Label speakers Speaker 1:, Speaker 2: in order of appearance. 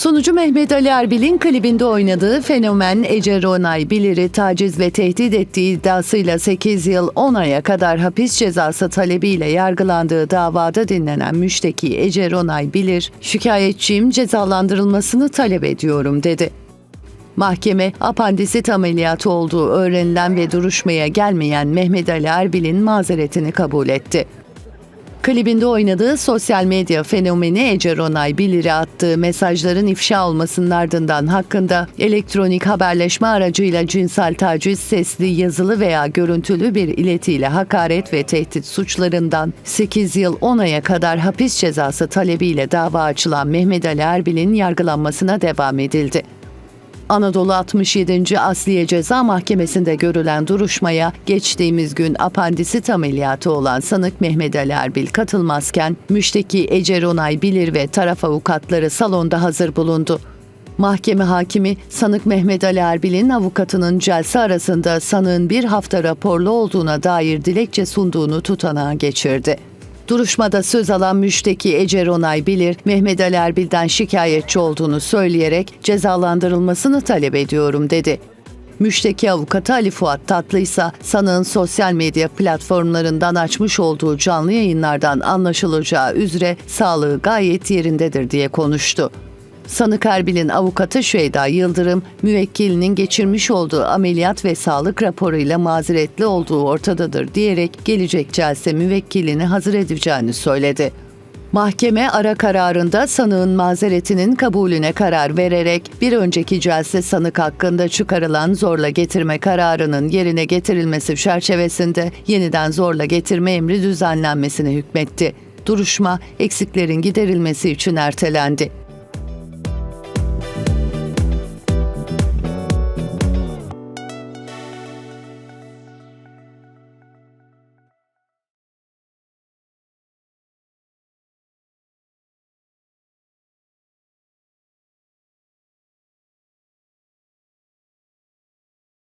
Speaker 1: Sunucu Mehmet Ali Erbil'in klibinde oynadığı fenomen Ece Ronay Bilir'i taciz ve tehdit ettiği iddiasıyla 8 yıl 10 aya kadar hapis cezası talebiyle yargılandığı davada dinlenen müşteki Ece Ronay Bilir, şikayetçiyim cezalandırılmasını talep ediyorum dedi. Mahkeme apandisit ameliyatı olduğu öğrenilen ve duruşmaya gelmeyen Mehmet Ali Erbil'in mazeretini kabul etti. Klibinde oynadığı sosyal medya fenomeni Ece Ronay Bilir'e attığı mesajların ifşa olmasının ardından hakkında elektronik haberleşme aracıyla cinsel taciz sesli, yazılı veya görüntülü bir iletiyle hakaret ve tehdit suçlarından 8 yıl 10 aya kadar hapis cezası talebiyle dava açılan Mehmet Ali Erbil'in yargılanmasına devam edildi. Anadolu 67. Asliye Ceza Mahkemesi'nde görülen duruşmaya geçtiğimiz gün apandisit ameliyatı olan sanık Mehmet Ali Erbil katılmazken müşteki Ece Ronay Bilir ve taraf avukatları salonda hazır bulundu. Mahkeme hakimi sanık Mehmet Ali Erbil'in avukatının celse arasında sanığın bir hafta raporlu olduğuna dair dilekçe sunduğunu tutanağa geçirdi. Duruşmada söz alan müşteki Ece Ronay Bilir, Mehmet Ali Erbil'den şikayetçi olduğunu söyleyerek cezalandırılmasını talep ediyorum dedi. Müşteki avukatı Ali Fuat Tatlı ise sanığın sosyal medya platformlarından açmış olduğu canlı yayınlardan anlaşılacağı üzere sağlığı gayet yerindedir diye konuştu. Sanık Erbil'in avukatı Şeyda Yıldırım, müvekkilinin geçirmiş olduğu ameliyat ve sağlık raporuyla mazeretli olduğu ortadadır diyerek gelecek celse müvekkilini hazır edeceğini söyledi. Mahkeme ara kararında sanığın mazeretinin kabulüne karar vererek bir önceki celse sanık hakkında çıkarılan zorla getirme kararının yerine getirilmesi çerçevesinde yeniden zorla getirme emri düzenlenmesini hükmetti. Duruşma eksiklerin giderilmesi için ertelendi.